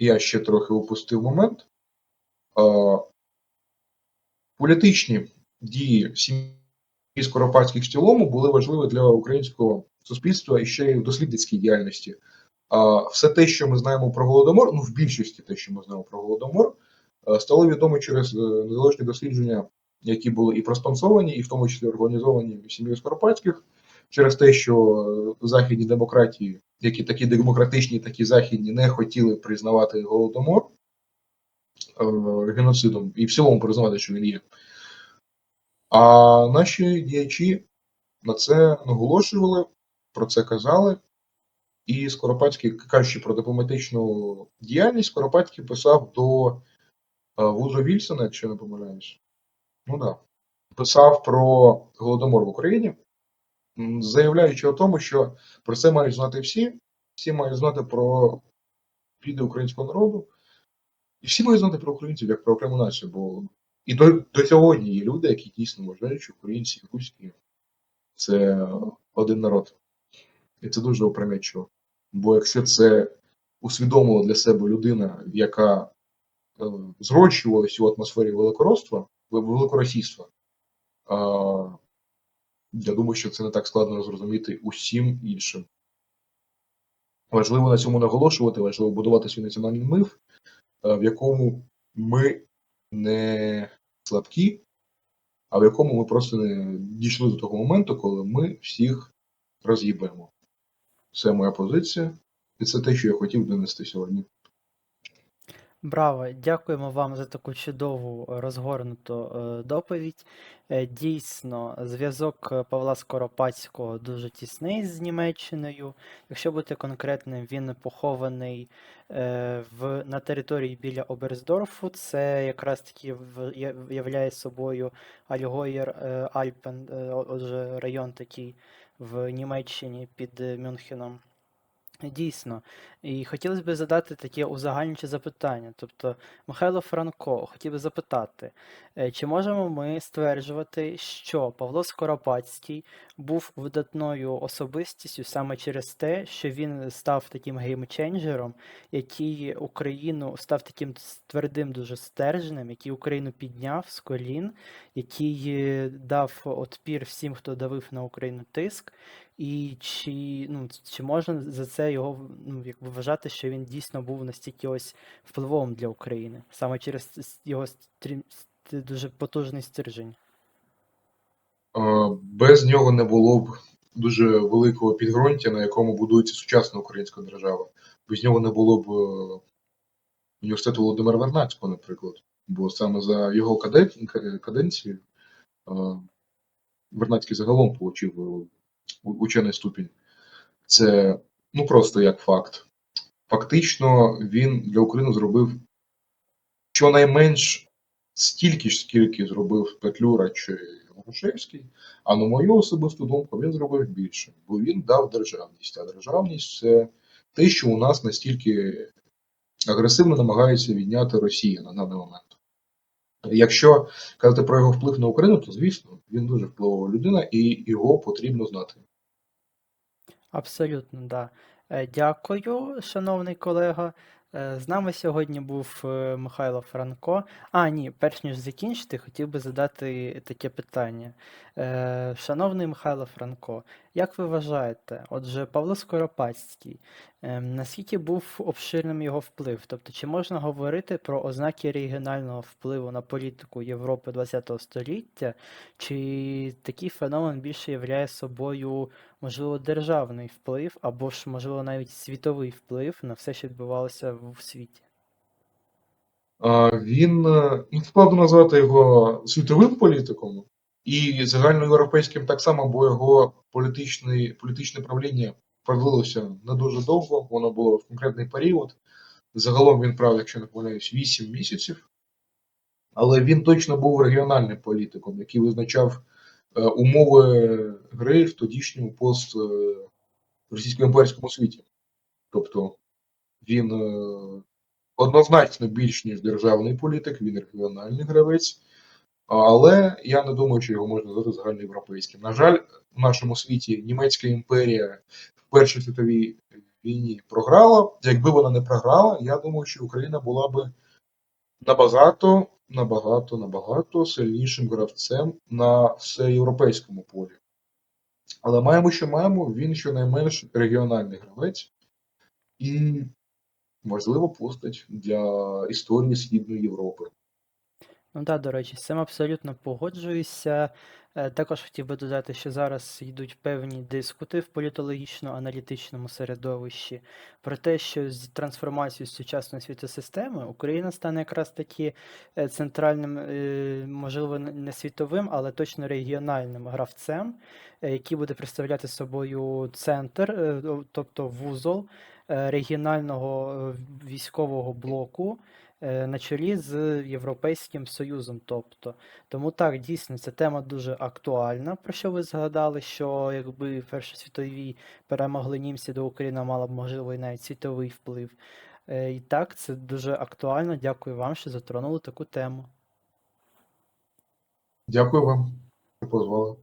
я ще трохи упустив момент. Політичні дії сім'ї Скоропадських в цілому були важливі для українського суспільства і ще й в дослідницькій діяльності. Все те, що ми знаємо про голодомор, ну в більшості те, що ми знаємо про голодомор, стало відомо через е, незалежні дослідження, які були і проспонсовані, і в тому числі організовані сім'єю Скоропадських, через те, що е, західні демократії, які такі демократичні, такі західні, не хотіли признавати голодомор е, геноцидом і в цілому признавати, що він є. А наші діячі на це наголошували, про це казали. І Скоропадський, кажучи про дипломатичну діяльність, Скоропадський писав до е, Вудро Вільсона, якщо не помиляюсь. Ну. Да. Писав про Голодомор в Україні, заявляючи о тому, що про це мають знати всі, всі мають знати про біди українського народу, і всі мають знати про українців як про окрему націю, бо і до, до сьогодні є люди, які дійсно вважають, що українці і руські це один народ. І це дуже опрометчиво. Бо якщо це усвідомила для себе людина, яка е, зрощувалася у атмосфері великоросства, великоросійства, я думаю, що це не так складно зрозуміти усім іншим. Важливо на цьому наголошувати, важливо будувати свій національний миф, е, в якому ми не слабкі, а в якому ми просто не дійшли до того моменту, коли ми всіх роз'їбемо. Це моя позиція, і це те, що я хотів донести сьогодні. Браво! Дякуємо вам за таку чудову е, розгорнуту е, доповідь. Е, Дійсно, зв'язок Павла Скоропадського дуже тісний з Німеччиною. Якщо бути конкретним, він похований в, на території біля Оберсдорфу. Це якраз таки являє собою Альгоєр Альпен, отже, район такий в Німеччині під Мюнхеном. Дійсно. І хотілося б задати таке узагальнююче запитання. Тобто, Михайло Франко, хотів би запитати, е, чи можемо ми стверджувати, що Павло Скоропадський був видатною особистістю саме через те, що він став таким геймченджером, який Україну став таким твердим, дуже стержнем, який Україну підняв з колін, який е, дав отпір всім, хто давив на Україну тиск. І чи, ну, чи можна за це його ну, якби вважати, що він дійсно був настільки ось впливовим для України, саме через його стрім, дуже потужний стержень? Е, Без нього не було б дуже великого підґрунтя, на якому будується сучасна українська держава. Без нього не було б е, університету Володимира Вернадського, наприклад. Бо саме за його к- каденцію е, Вернадський загалом отримав учений ступінь. Це ну просто як факт. Фактично, він для України зробив щонайменш стільки ж, скільки зробив Петлюра чи Грушевський, а на мою особисту думку, він зробив більше, бо він дав державність. А державність це те, що у нас настільки агресивно намагається відняти Росія на даний момент. Якщо казати про його вплив на Україну, то звісно, він дуже впливова людина, і його потрібно знати. Абсолютно, да. Е, Дякую, шановний колега. Е, З нами сьогодні був е, Михайло Франко. А, ні, перш ніж закінчити, хотів би задати таке питання. Шановний Михайло Франко, як ви вважаєте, отже, Павло Скоропадський, наскільки був обширним його вплив? Тобто, чи можна говорити про ознаки регіонального впливу на політику Європи ХХ століття, чи такий феномен більше являє собою можливо, державний вплив, або ж, можливо, навіть світовий вплив на все, що відбувалося в світі. Він е, ну, складно назвати його світовим політиком і загальноєвропейським так само, бо його політичний, політичне правління продлилося не дуже довго, воно було в конкретний період. Загалом він правив, якщо не помиляюсь, 8 місяців. Але він точно був регіональним політиком, який визначав е, умови гри в тодішньому пост е, російсько-імперському світі. Тобто він е, однозначно більш ніж державний політик, він регіональний гравець, але я не думаю, що його можна назвати загальноєвропейським. На жаль, в нашому світі німецька імперія в Першій світовій війні програла. Якби вона не програла, я думаю, що Україна була би набагато, набагато, набагато сильнішим гравцем на всеєвропейському полі. Але маємо, що маємо, він щонайменш регіональний гравець і, можливо, постать для історії Східної Європи. Ну да, до речі, з цим абсолютно погоджуюся. Е, Також хотів би додати, що зараз йдуть певні диспути в політологічно-аналітичному середовищі про те, що з трансформацією сучасної світосистеми Україна стане якраз таки е, центральним, е, можливо, не світовим, але точно регіональним гравцем, який буде представляти собою центр, тобто вузол регіонального е, військового блоку е, на чолі з Європейським Союзом. Тобто, тому так, дійсно, ця тема дуже актуальна, про що ви згадали, що якби в Першій світовій перемогли німці, то Україна мала б, можливо, і навіть світовий вплив. Е, І так, це дуже актуально. Дякую вам, що затронули таку тему. Дякую вам, що позвали.